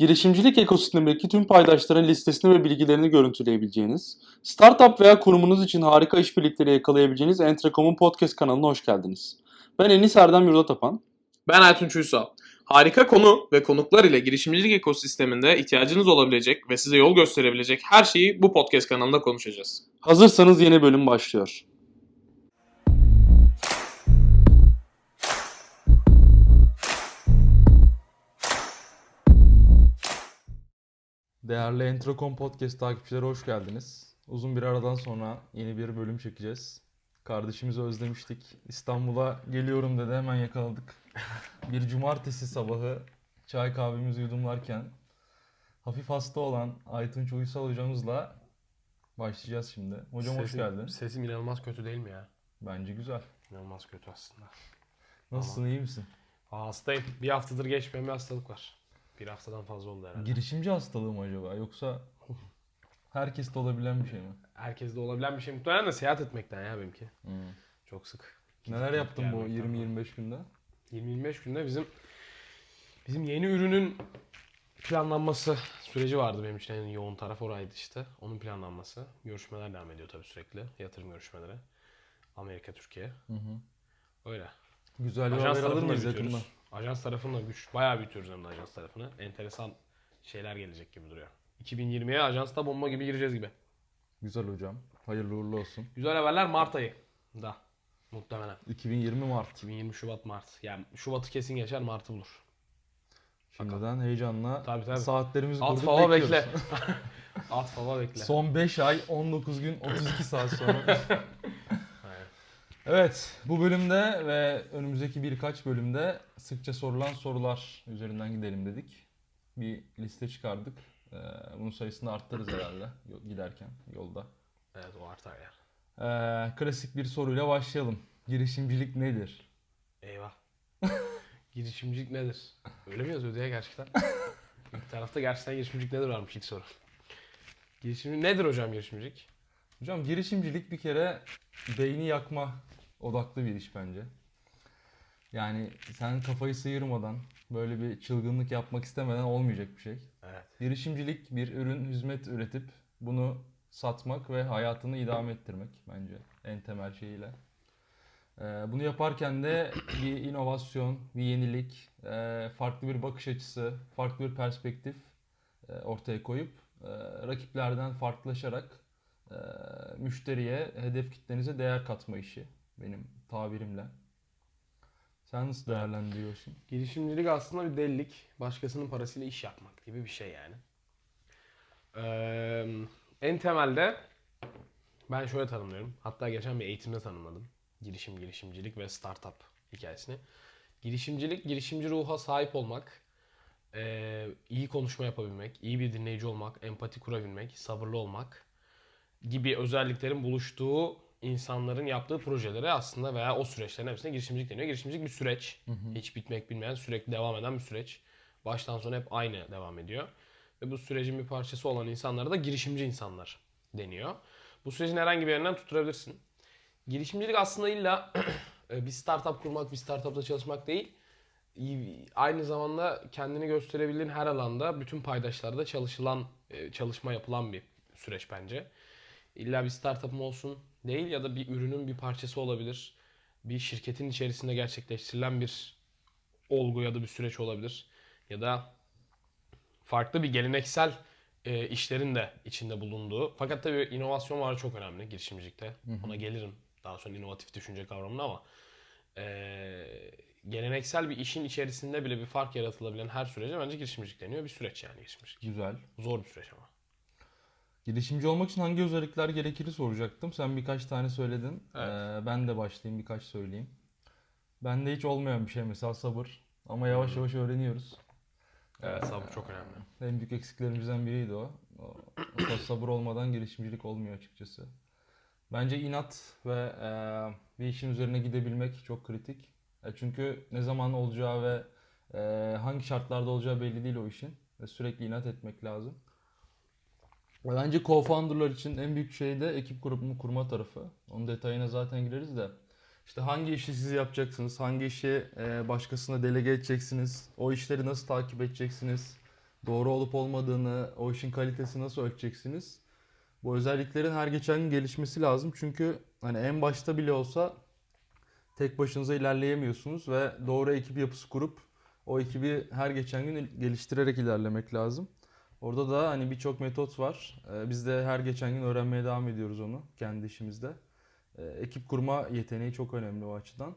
girişimcilik ekosistemindeki tüm paydaşların listesini ve bilgilerini görüntüleyebileceğiniz, startup veya kurumunuz için harika işbirlikleri yakalayabileceğiniz Entrecom'un podcast kanalına hoş geldiniz. Ben Enis Erdem Yurdatapan. Ben Ertunç Uysal. Harika konu ve konuklar ile girişimcilik ekosisteminde ihtiyacınız olabilecek ve size yol gösterebilecek her şeyi bu podcast kanalında konuşacağız. Hazırsanız yeni bölüm başlıyor. Değerli Entrecom Podcast takipçileri hoş geldiniz. Uzun bir aradan sonra yeni bir bölüm çekeceğiz. Kardeşimizi özlemiştik. İstanbul'a geliyorum dedi hemen yakaladık. Bir cumartesi sabahı çay kahvemizi yudumlarken hafif hasta olan Aytunç Uysal hocamızla başlayacağız şimdi. Hocam hoş Sesim- geldin. Sesim inanılmaz kötü değil mi ya? Bence güzel. İnanılmaz kötü aslında. Nasılsın iyi misin? Aa, hastayım. Bir haftadır geçmeyen bir hastalık var. Bir haftadan fazla oldu herhalde. Girişimci hastalığı mı acaba yoksa herkeste olabilen bir şey mi? Herkeste olabilen bir şey. Muhtemelen de seyahat etmekten ya benimki. Hmm. Çok sık. Neler yaptın bu Gelmekten 20-25 günde? 20-25 günde bizim bizim yeni ürünün planlanması süreci vardı benim için en yoğun taraf oraydı işte. Onun planlanması. Görüşmeler devam ediyor tabii sürekli. Yatırım görüşmeleri. Amerika, Türkiye. Hı hı. Öyle. Güzel bir Ajans haber alır tarafını mıyız büyütüyoruz. yakında? Ajans tarafını da güç, bayağı büyütüyoruz hem de ajans tarafını. Enteresan şeyler gelecek gibi duruyor. 2020'ye ajansta bomba gibi gireceğiz gibi. Güzel hocam. Hayırlı uğurlu olsun. Güzel haberler Mart ayı da muhtemelen. 2020 Mart. 2020 Şubat Mart. Yani Şubat'ı kesin geçer Mart'ı bulur. Şimdiden heyecanla Tabii, tabii. saatlerimizi At kurduk fava bekliyoruz. bekle. At fava bekle. Son 5 ay 19 gün 32 saat sonra. Evet bu bölümde ve önümüzdeki birkaç bölümde sıkça sorulan sorular üzerinden gidelim dedik. Bir liste çıkardık. Ee, bunun sayısını arttırırız herhalde giderken yolda. Evet o artar ya. Ee, klasik bir soruyla başlayalım. Girişimcilik nedir? Eyvah. girişimcilik nedir? Öyle mi yazıyordu ya gerçekten? İlk tarafta gerçekten girişimcilik nedir varmış ilk soru. Girişimcilik nedir hocam girişimcilik? Hocam girişimcilik bir kere beyni yakma odaklı bir iş bence. Yani sen kafayı sıyırmadan, böyle bir çılgınlık yapmak istemeden olmayacak bir şey. Evet. Girişimcilik bir ürün, hizmet üretip bunu satmak ve hayatını idame ettirmek bence en temel şeyiyle. Ee, bunu yaparken de bir inovasyon, bir yenilik, e, farklı bir bakış açısı, farklı bir perspektif e, ortaya koyup e, rakiplerden farklılaşarak e, müşteriye, hedef kitlenize değer katma işi benim tabirimle. Sen nasıl değerlendiriyorsun? Girişimcilik aslında bir delilik. Başkasının parasıyla iş yapmak gibi bir şey yani. Ee, en temelde ben şöyle tanımlıyorum. Hatta geçen bir eğitimde tanımladım. Girişim, girişimcilik ve startup hikayesini. Girişimcilik, girişimci ruha sahip olmak, ee, iyi konuşma yapabilmek, iyi bir dinleyici olmak, empati kurabilmek, sabırlı olmak gibi özelliklerin buluştuğu insanların yaptığı projelere aslında veya o süreçlerin hepsine girişimcilik deniyor. Girişimcilik bir süreç. Hiç bitmek bilmeyen, sürekli devam eden bir süreç. Baştan sona hep aynı devam ediyor. Ve bu sürecin bir parçası olan insanlara da girişimci insanlar deniyor. Bu sürecin herhangi bir yerinden tutturabilirsin. Girişimcilik aslında illa bir startup kurmak, bir startupta çalışmak değil. Aynı zamanda kendini gösterebildiğin her alanda bütün paydaşlarda çalışılan, e, çalışma yapılan bir süreç bence. İlla bir startup'ım olsun değil ya da bir ürünün bir parçası olabilir. Bir şirketin içerisinde gerçekleştirilen bir olgu ya da bir süreç olabilir. Ya da farklı bir geleneksel e, işlerin de içinde bulunduğu. Fakat tabii inovasyon var çok önemli girişimcilikte. Ona gelirim daha sonra inovatif düşünce kavramına ama e, geleneksel bir işin içerisinde bile bir fark yaratılabilen her sürece bence girişimcilik deniyor. Bir süreç yani girişimcilik. Güzel. Zor bir süreç ama. Girişimci olmak için hangi özellikler gerekir soracaktım. Sen birkaç tane söyledin. Evet. Ee, ben de başlayayım birkaç söyleyeyim. Bende hiç olmayan bir şey mesela sabır. Ama yavaş yavaş öğreniyoruz. Evet sabır çok önemli. En büyük eksiklerimizden biriydi o. o o sabır olmadan girişimcilik olmuyor açıkçası. Bence inat ve e, bir işin üzerine gidebilmek çok kritik. E, çünkü ne zaman olacağı ve e, hangi şartlarda olacağı belli değil o işin. Ve sürekli inat etmek lazım. Bence co-founder'lar için en büyük şey de ekip kurumu kurma tarafı. Onun detayına zaten gireriz de. İşte hangi işi siz yapacaksınız, hangi işi e, başkasına delege edeceksiniz, o işleri nasıl takip edeceksiniz, doğru olup olmadığını, o işin kalitesini nasıl ölçeceksiniz? Bu özelliklerin her geçen gün gelişmesi lazım. Çünkü hani en başta bile olsa tek başınıza ilerleyemiyorsunuz ve doğru ekip yapısı kurup o ekibi her geçen gün geliştirerek ilerlemek lazım. Orada da hani birçok metot var. Ee, Biz de her geçen gün öğrenmeye devam ediyoruz onu kendi işimizde. Ee, Ekip kurma yeteneği çok önemli o açıdan.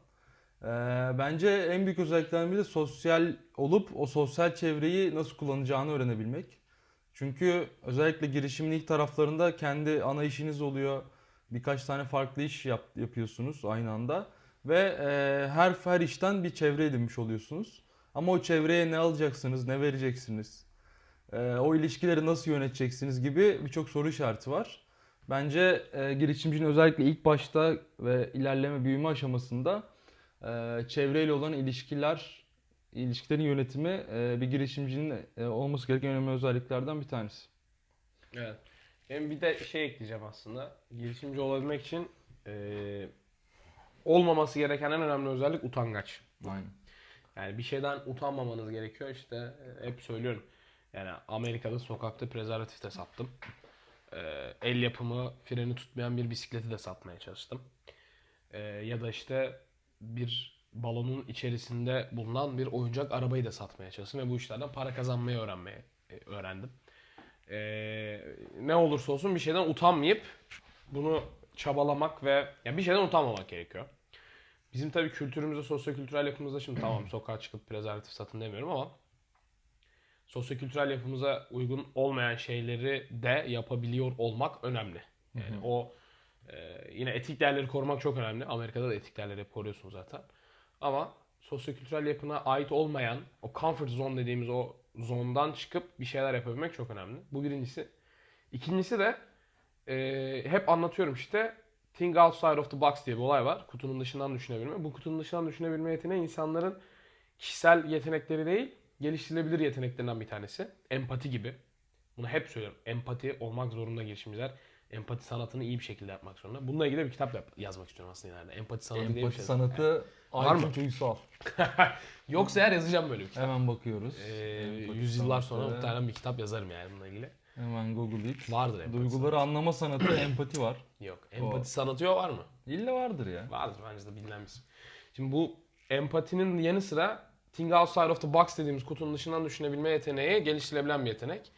Ee, Bence en büyük özelliklerden biri de sosyal olup o sosyal çevreyi nasıl kullanacağını öğrenebilmek. Çünkü özellikle girişimin ilk taraflarında kendi ana işiniz oluyor. Birkaç tane farklı iş yap, yapıyorsunuz aynı anda. Ve e, her her işten bir çevre edinmiş oluyorsunuz. Ama o çevreye ne alacaksınız, ne vereceksiniz, o ilişkileri nasıl yöneteceksiniz gibi birçok soru işareti var. Bence e, girişimcinin özellikle ilk başta ve ilerleme, büyüme aşamasında e, çevreyle olan ilişkiler, ilişkilerin yönetimi e, bir girişimcinin e, olması gereken önemli özelliklerden bir tanesi. Evet. Ben bir de şey ekleyeceğim aslında. Girişimci olabilmek için eee, olmaması gereken en önemli özellik utangaç. Aynen. Yani bir şeyden utanmamanız gerekiyor. İşte e, hep söylüyorum. Yani Amerika'da sokakta prezervatif de sattım. Eee, el yapımı freni tutmayan bir bisikleti de satmaya çalıştım. Eee, ya da işte bir balonun içerisinde bulunan bir oyuncak arabayı da satmaya çalıştım ve bu işlerden para kazanmayı öğrenmeye e, öğrendim. Eee, ne olursa olsun bir şeyden utanmayıp bunu çabalamak ve ya bir şeyden utanmamak gerekiyor. Bizim tabii kültürümüzde, sosyo-kültürel yapımızda şimdi tamam sokağa çıkıp prezervatif satın demiyorum ama sosyo-kültürel yapımıza uygun olmayan şeyleri de yapabiliyor olmak önemli. Yani o e, yine etik değerleri korumak çok önemli. Amerika'da da etik değerleri hep koruyorsun zaten. Ama sosyo-kültürel yapına ait olmayan o comfort zone dediğimiz o zondan çıkıp bir şeyler yapabilmek çok önemli. Bu birincisi. İkincisi de e, hep anlatıyorum işte think outside of the box diye bir olay var. Kutunun dışından düşünebilme. Bu kutunun dışından düşünebilme yeteneği insanların kişisel yetenekleri değil, geliştirilebilir yeteneklerinden bir tanesi. Empati gibi. Bunu hep söylüyorum. Empati olmak zorunda girişimciler. Empati sanatını iyi bir şekilde yapmak zorunda. Bununla ilgili bir kitap yap- yazmak istiyorum aslında ileride. Empati sanatı diye bir Empati şey. sanatı Var Aytunç mı? Uysal. Yoksa eğer yazacağım böyle bir kitap. Hemen bakıyoruz. Ee, Empati yüzyıllar sonra sanatı. muhtemelen bir kitap yazarım yani bununla ilgili. Hemen google'layıp. Vardır empati Duyguları anlama sanatı, empati var. Yok. Empati O- sanatı yok var mı? İlla vardır ya. Vardır bence de bilinen bir. Şimdi bu empatinin yanı sıra think outside of the box dediğimiz kutunun dışından düşünebilme yeteneği geliştirilebilen bir yetenek.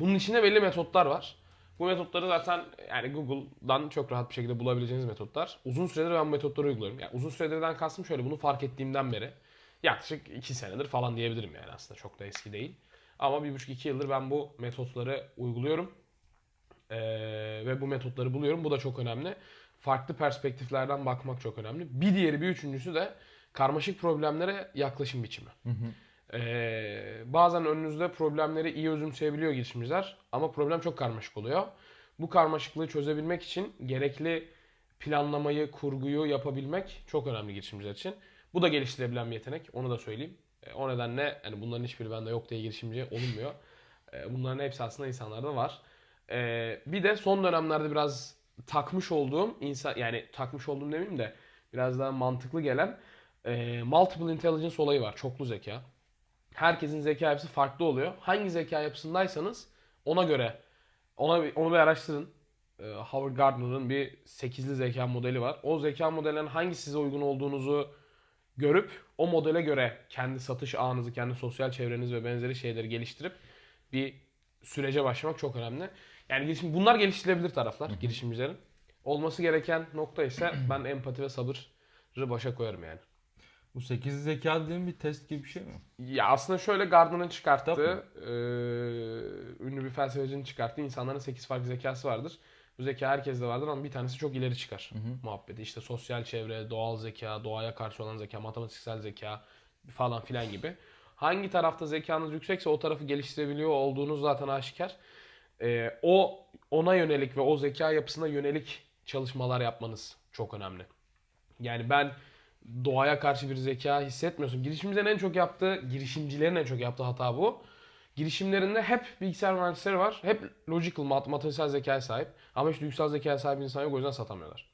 Bunun içinde belli metotlar var. Bu metotları zaten yani Google'dan çok rahat bir şekilde bulabileceğiniz metotlar. Uzun süredir ben bu metotları uyguluyorum. Yani uzun süredirden kastım şöyle bunu fark ettiğimden beri. Yaklaşık 2 senedir falan diyebilirim yani aslında çok da eski değil. Ama 1,5-2 yıldır ben bu metotları uyguluyorum. Ee, ve bu metotları buluyorum. Bu da çok önemli. Farklı perspektiflerden bakmak çok önemli. Bir diğeri, bir üçüncüsü de karmaşık problemlere yaklaşım biçimi. Ee, bazen önünüzde problemleri iyi özümseyebiliyor girişimciler ama problem çok karmaşık oluyor. Bu karmaşıklığı çözebilmek için gerekli planlamayı, kurguyu yapabilmek çok önemli girişimciler için. Bu da geliştirilebilen bir yetenek. Onu da söyleyeyim. Ee, o nedenle yani bunların hiçbiri bende yok diye girişimci olunmuyor. Ee, bunların hepsi aslında insanlarda var. Ee, bir de son dönemlerde biraz takmış olduğum insan yani takmış olduğum demeyeyim de biraz daha mantıklı gelen e, multiple intelligence olayı var. Çoklu zeka. Herkesin zeka yapısı farklı oluyor. Hangi zeka yapısındaysanız ona göre ona onu bir araştırın. Ee, Howard Gardner'ın bir 8'li zeka modeli var. O zeka modellerinin hangi size uygun olduğunuzu görüp o modele göre kendi satış ağınızı, kendi sosyal çevreniz ve benzeri şeyleri geliştirip bir sürece başlamak çok önemli. Yani girişim, bunlar geliştirilebilir taraflar girişimcilerin. Olması gereken nokta ise ben empati ve sabırı başa koyarım yani. Bu 8 zeka dediğin bir test gibi bir şey mi? Ya aslında şöyle Gardner'ın çıkarttığı, eee, ünlü bir felsefecinin çıkarttığı insanların 8 farklı zekası vardır. Bu zeka herkeste vardır ama bir tanesi çok ileri çıkar muhabbeti. İşte sosyal çevre, doğal zeka, doğaya karşı olan zeka, matematiksel zeka falan filan gibi. Hangi tarafta zekanız yüksekse o tarafı geliştirebiliyor olduğunuz zaten aşikar. Eee, o ona yönelik ve o zeka yapısına yönelik çalışmalar yapmanız çok önemli. Yani ben doğaya karşı bir zeka hissetmiyorsun. Girişimcilerin en çok yaptığı, girişimcilerin en çok yaptığı hata bu. Girişimlerinde hep bilgisayar mühendisleri var. Hep logical, mat- matematiksel zekaya sahip. Ama hiç duygusal zekaya sahip insan yok o yüzden satamıyorlar.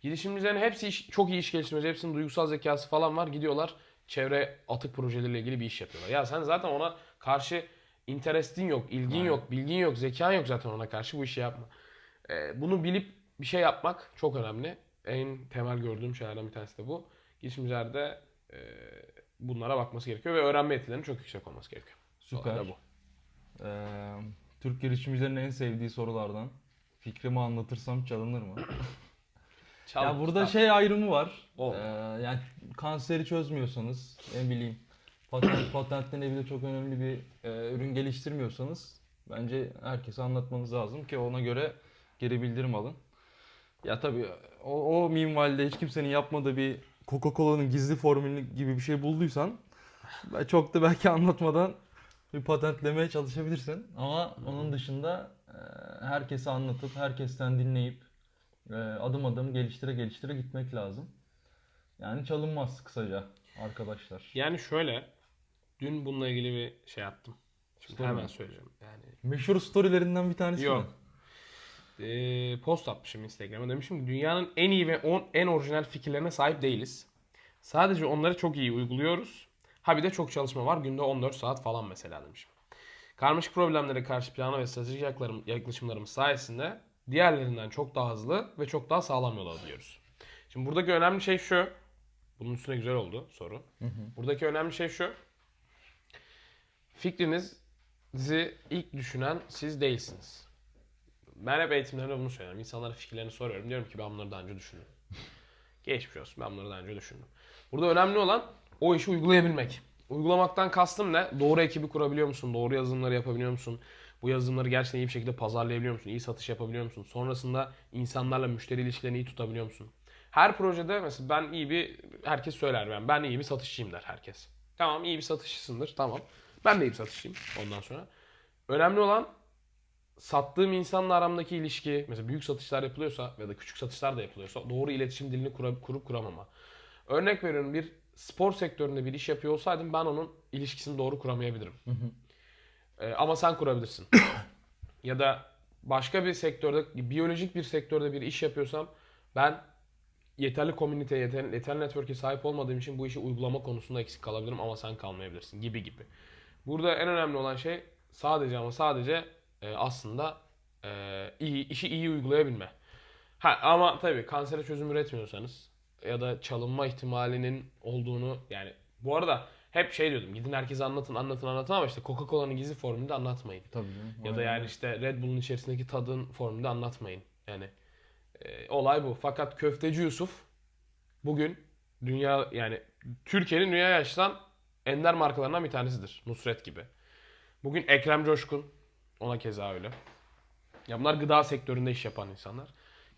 Girişimcilerin hepsi iş- çok iyi iş geliştirmeci. Hepsinin duygusal zekası falan var. Gidiyorlar çevre atık projeleriyle ilgili bir iş yapıyorlar. Ya sen zaten ona karşı Interestin yok, ilgin Aynen. yok, bilgin yok, zekan yok zaten ona karşı bu işi yapma. Ee, bunu bilip bir şey yapmak çok önemli. En temel gördüğüm şeylerden bir tanesi de bu. Girişimciler de e, bunlara bakması gerekiyor ve öğrenme yetilerinin çok yüksek olması gerekiyor. Süper. Olay da bu. Ee, Türk girişimcilerin en sevdiği sorulardan. Fikrimi anlatırsam çalınır mı? Çal- ya burada çal. şey ayrımı var. Ee, yani kanseri çözmüyorsanız, ne bileyim, patent patentlenebilir çok önemli bir e, ürün geliştirmiyorsanız bence herkese anlatmanız lazım ki ona göre geri bildirim alın. Ya tabii o, o minvalde hiç kimsenin yapmadığı bir Coca-Cola'nın gizli formülü gibi bir şey bulduysan çok da belki anlatmadan bir patentlemeye çalışabilirsin. Ama onun dışında e, herkese anlatıp, herkesten dinleyip e, adım adım geliştire geliştire gitmek lazım. Yani çalınmaz kısaca arkadaşlar. Yani şöyle, dün bununla ilgili bir şey attım. Şimdi Story hemen mi? söyleyeceğim. Yani Meşhur storylerinden bir tanesi Yok. mi? Post atmışım Instagram'a. Demişim ki dünyanın en iyi ve on, en orijinal fikirlerine sahip değiliz. Sadece onları çok iyi uyguluyoruz. Ha bir de çok çalışma var. Günde 14 saat falan mesela demişim. Karmaşık problemlere karşı plana ve stratejik yaklaşımlarımız sayesinde diğerlerinden çok daha hızlı ve çok daha sağlam yol alıyoruz. Şimdi buradaki önemli şey şu. Bunun üstüne güzel oldu soru. Buradaki önemli şey şu. Fikrinizi ilk düşünen siz değilsiniz. Ben hep eğitimlerimde bunu söylüyorum. İnsanlara fikirlerini soruyorum. Diyorum ki ben bunları daha önce düşündüm. Geçmiş olsun ben bunları daha önce düşündüm. Burada önemli olan o işi uygulayabilmek. Uygulamaktan kastım ne? Doğru ekibi kurabiliyor musun? Doğru yazılımları yapabiliyor musun? Bu yazılımları gerçekten iyi bir şekilde pazarlayabiliyor musun? İyi satış yapabiliyor musun? Sonrasında insanlarla müşteri ilişkilerini iyi tutabiliyor musun? Her projede mesela ben iyi bir herkes söyler ben ben iyi bir satışçıyım der herkes. Tamam iyi bir satışçısındır tamam. Ben de iyi bir satışçıyım ondan sonra. Önemli olan sattığım insanla aramdaki ilişki mesela büyük satışlar yapılıyorsa ya da küçük satışlar da yapılıyorsa doğru iletişim dilini kura- kurup kuramama. Örnek veriyorum bir spor sektöründe bir iş yapıyor olsaydım ben onun ilişkisini doğru kuramayabilirim. Ee, ama sen kurabilirsin. ya da başka bir sektörde biyolojik bir sektörde bir iş yapıyorsam ben yeterli komünite, yeterli, yeterli network'e sahip olmadığım için bu işi uygulama konusunda eksik kalabilirim ama sen kalmayabilirsin gibi gibi. Burada en önemli olan şey sadece ama sadece e, aslında e, iyi işi iyi uygulayabilme. Ha ama tabii kansere çözüm üretmiyorsanız ya da çalınma ihtimalinin olduğunu yani bu arada hep şey diyordum gidin herkese anlatın anlatın anlatın ama işte Coca-Cola'nın gizli formülünde anlatmayın. Tabii canım. Ya da yani işte Red Bull'un içerisindeki tadın formülünde anlatmayın. Yani e, olay bu. Fakat Köfteci Yusuf bugün dünya yani Türkiye'nin dünyaya açılan ender markalarından bir tanesidir. Nusret gibi. Bugün Ekrem Coşkun ona keza öyle. Ya bunlar gıda sektöründe iş yapan insanlar.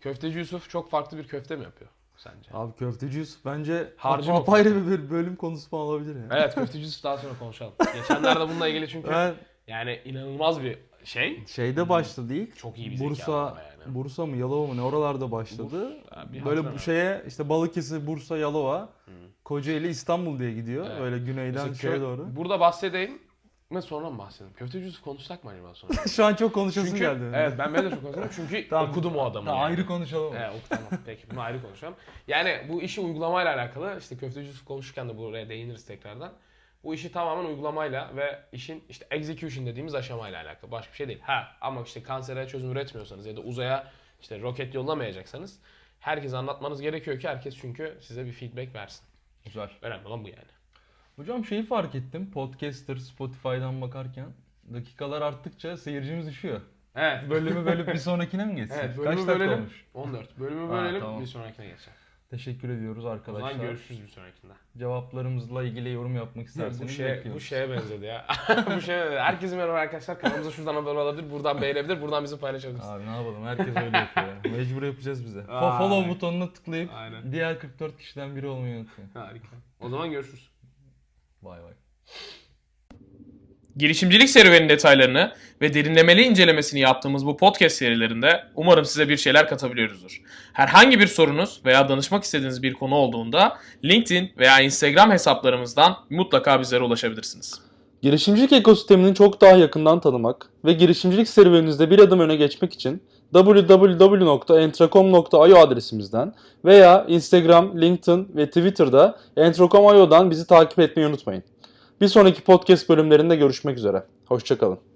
Köfteci Yusuf çok farklı bir köfte mi yapıyor sence? Abi köfteci Yusuf bence Harcı mı apayrı bir bölüm konusu falan olabilir ya. Evet Köfteci Yusuf daha sonra konuşalım. Geçenlerde bununla ilgili çünkü Ben yani inanılmaz bir şey. şeyde başladı ilk. Çok iyi bir zeka Bursa, yani. Bursa mı Yalova mı ne oralarda başladı. Bir Böyle hatırlamıyorum. bu şeye işte Balıkesir, Bursa, Yalova, Kocaeli, İstanbul diye gidiyor. Evet. Öyle güneyden Mesela şeye kö- doğru. Burada bahsedeyim ve sonra mı bahsedelim? Köfteci Yusuf konuşsak mı acaba sonra? Şu an çok konuşasın Çünkü geldi. evet ben ben de çok konuşuyorum çünkü Tamam. okudum o adamı. Ha, yani. ayrı konuşalım. Evet, oku- tamam. Peki bunu ayrı konuşalım. Yani bu işi uygulamayla alakalı işte Köfteci Yusuf konuşurken de buraya değiniriz tekrardan. Bu işi tamamen uygulamayla ve işin işte execution dediğimiz aşamayla alakalı. Başka bir şey değil. Ha ama işte kansere çözüm üretmiyorsanız ya da uzaya işte roket yollamayacaksanız herkese anlatmanız gerekiyor ki herkes çünkü size bir feedback versin. Güzel. Önemli olan bu yani. Hocam şeyi fark ettim. Podcaster, Spotify'dan bakarken dakikalar arttıkça seyircimiz düşüyor. Evet. Bölümü bölüp bir sonrakine mi geçsin? Evet Kaç bölümü dakika bölelim. olmuş? 14. Bölümü Ha, bölelim tamam. bir sonrakine geçelim. Teşekkür ediyoruz O arkadaşlar. zaman görüşürüz bir sonrakinde. Cevaplarımızla ilgili yorum yapmak isterseniz Bu şey bu bekliyoruz. şeye benzedi ya. bu şeye benzedi. Herkese merhaba arkadaşlar. Kanalımıza şuradan abone olabilir, buradan beğenebilir, buradan bizi paylaşabilirsiniz. Abi ne yapalım herkes öyle yapıyor ya. Mecbur yapacağız bize. Fo-. Follow butonuna tıklayıp Aynen. diğer 44 kişiden biri olmayı unutmayın. Harika. O zaman görüşürüz. Vay vay. Girişimcilik serüvenin detaylarını ve derinlemeli incelemesini yaptığımız bu podcast serilerinde umarım size bir şeyler katabiliyoruzdur. Herhangi bir sorunuz veya danışmak istediğiniz bir konu olduğunda LinkedIn veya Instagram hesaplarımızdan mutlaka bizlere ulaşabilirsiniz. Girişimcilik ekosistemini çok daha yakından tanımak ve girişimcilik serüveninizde bir adım öne geçmek için www.entracom.io adresimizden veya Instagram, LinkedIn ve Twitter'da entracom.io'dan bizi takip etmeyi unutmayın. Bir sonraki podcast bölümlerinde görüşmek üzere. Hoşçakalın.